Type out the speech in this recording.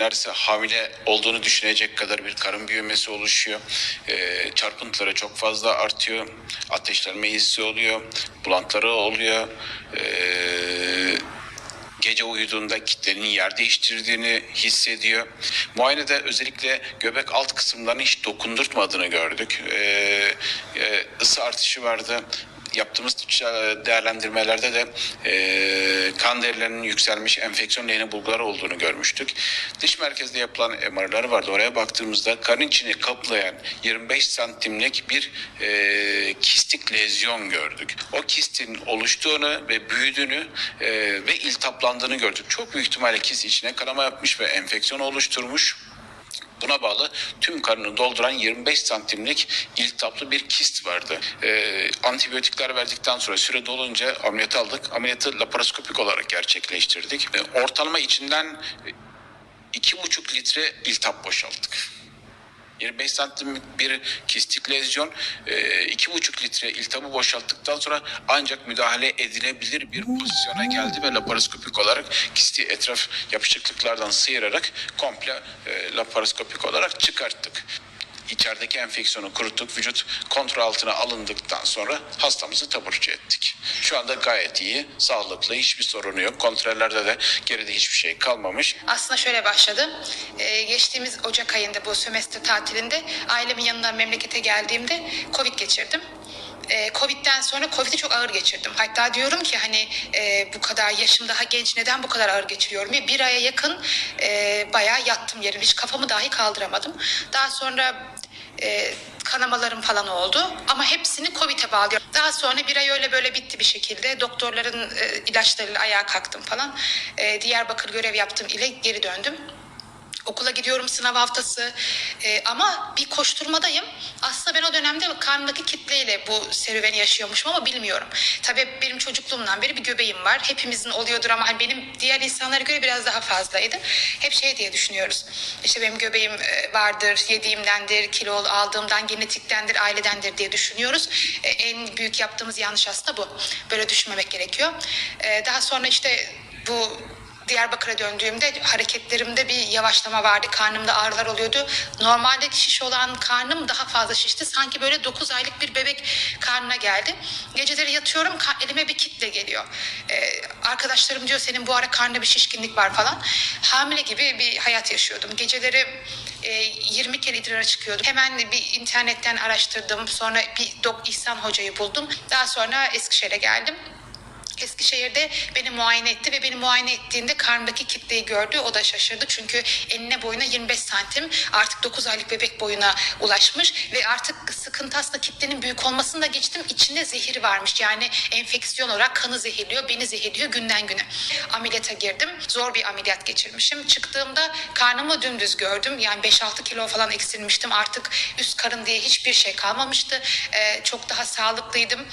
Neredeyse hamile olduğunu düşünecek kadar bir karın büyümesi oluşuyor. Ee, çarpıntıları çok fazla artıyor. Ateşlenme hissi oluyor. Bulantıları oluyor. Ee, gece uyuduğunda kitlenin yer değiştirdiğini hissediyor. Muayenede özellikle göbek alt kısımlarını hiç dokundurtmadığını gördük. Ee, e, ısı artışı vardı. Yaptığımız değerlendirmelerde de e, kan değerlerinin yükselmiş enfeksiyon lehine bulgular olduğunu görmüştük. Dış merkezde yapılan MR'ları vardı. Oraya baktığımızda karın içini kaplayan 25 santimlik bir e, kistik lezyon gördük. O kistin oluştuğunu ve büyüdüğünü e, ve iltihaplandığını gördük. Çok büyük ihtimalle kist içine kanama yapmış ve enfeksiyon oluşturmuş. Buna bağlı tüm karnını dolduran 25 santimlik iltihaplı bir kist vardı. Ee, antibiyotikler verdikten sonra süre dolunca ameliyat aldık. Ameliyatı laparoskopik olarak gerçekleştirdik. Ee, ortalama içinden iki buçuk litre iltihap boşalttık. 25 santimlik bir kistik lezyon, e, iki buçuk litre iltihabı boşalttıktan sonra ancak müdahale edilebilir bir pozisyona geldi ve laparoskopik olarak kisti etraf yapışıklıklardan sıyırarak komple e, laparoskopik olarak çıkarttık. İçerideki enfeksiyonu kuruttuk, vücut kontrol altına alındıktan sonra hastamızı taburcu ettik. Şu anda gayet iyi, sağlıklı, hiçbir sorunu yok. Kontrollerde de geride hiçbir şey kalmamış. Aslında şöyle başladı. Ee, geçtiğimiz Ocak ayında bu sömestr tatilinde ailemin yanından memlekete geldiğimde Covid geçirdim. Ee, Covid'den sonra Covid'i çok ağır geçirdim. Hatta diyorum ki hani e, bu kadar yaşım daha genç neden bu kadar ağır geçiriyorum? Bir, bir aya yakın e, bayağı yattım yerim. Hiç kafamı dahi kaldıramadım. Daha sonra e, kanamalarım falan oldu ama hepsini Covid'e bağlıyorum. Daha sonra bir ay öyle böyle bitti bir şekilde. Doktorların e, ilaçlarıyla ayağa kalktım falan. E, Diyarbakır görev yaptım ile geri döndüm. Okula gidiyorum sınav haftası Ee, ama bir koşturmadayım. Aslında ben o dönemde karnımdaki kitleyle bu serüveni yaşıyormuşum ama bilmiyorum. Tabii benim çocukluğumdan beri bir göbeğim var. Hepimizin oluyordur ama hani benim diğer insanlara göre biraz daha fazlaydı. Hep şey diye düşünüyoruz. İşte benim göbeğim e, vardır, yediğimdendir, kilo aldığımdan, genetiktendir, ailedendir diye düşünüyoruz. E, En büyük yaptığımız yanlış aslında bu. Böyle düşünmemek gerekiyor. E, Daha sonra işte bu Diyarbakır'a döndüğümde hareketlerimde bir yavaşlama vardı. Karnımda ağrılar oluyordu. Normalde şiş olan karnım daha fazla şişti. Sanki böyle 9 aylık bir bebek karnına geldi. Geceleri yatıyorum elime bir kitle geliyor. Ee, arkadaşlarım diyor senin bu ara karnında bir şişkinlik var falan. Hamile gibi bir hayat yaşıyordum. Geceleri e, 20 kere idrara çıkıyordum. Hemen bir internetten araştırdım. Sonra bir Dok İhsan Hoca'yı buldum. Daha sonra Eskişehir'e geldim. Eskişehir'de beni muayene etti ve beni muayene ettiğinde karnımdaki kitleyi gördü. O da şaşırdı çünkü enine boyuna 25 santim artık 9 aylık bebek boyuna ulaşmış ve artık sıkıntı aslında kitlenin büyük olmasını da geçtim. İçinde zehir varmış yani enfeksiyon olarak kanı zehirliyor, beni zehirliyor günden güne. Ameliyata girdim. Zor bir ameliyat geçirmişim. Çıktığımda karnımı dümdüz gördüm. Yani 5-6 kilo falan eksilmiştim. Artık üst karın diye hiçbir şey kalmamıştı. Ee, çok daha sağlıklıydım.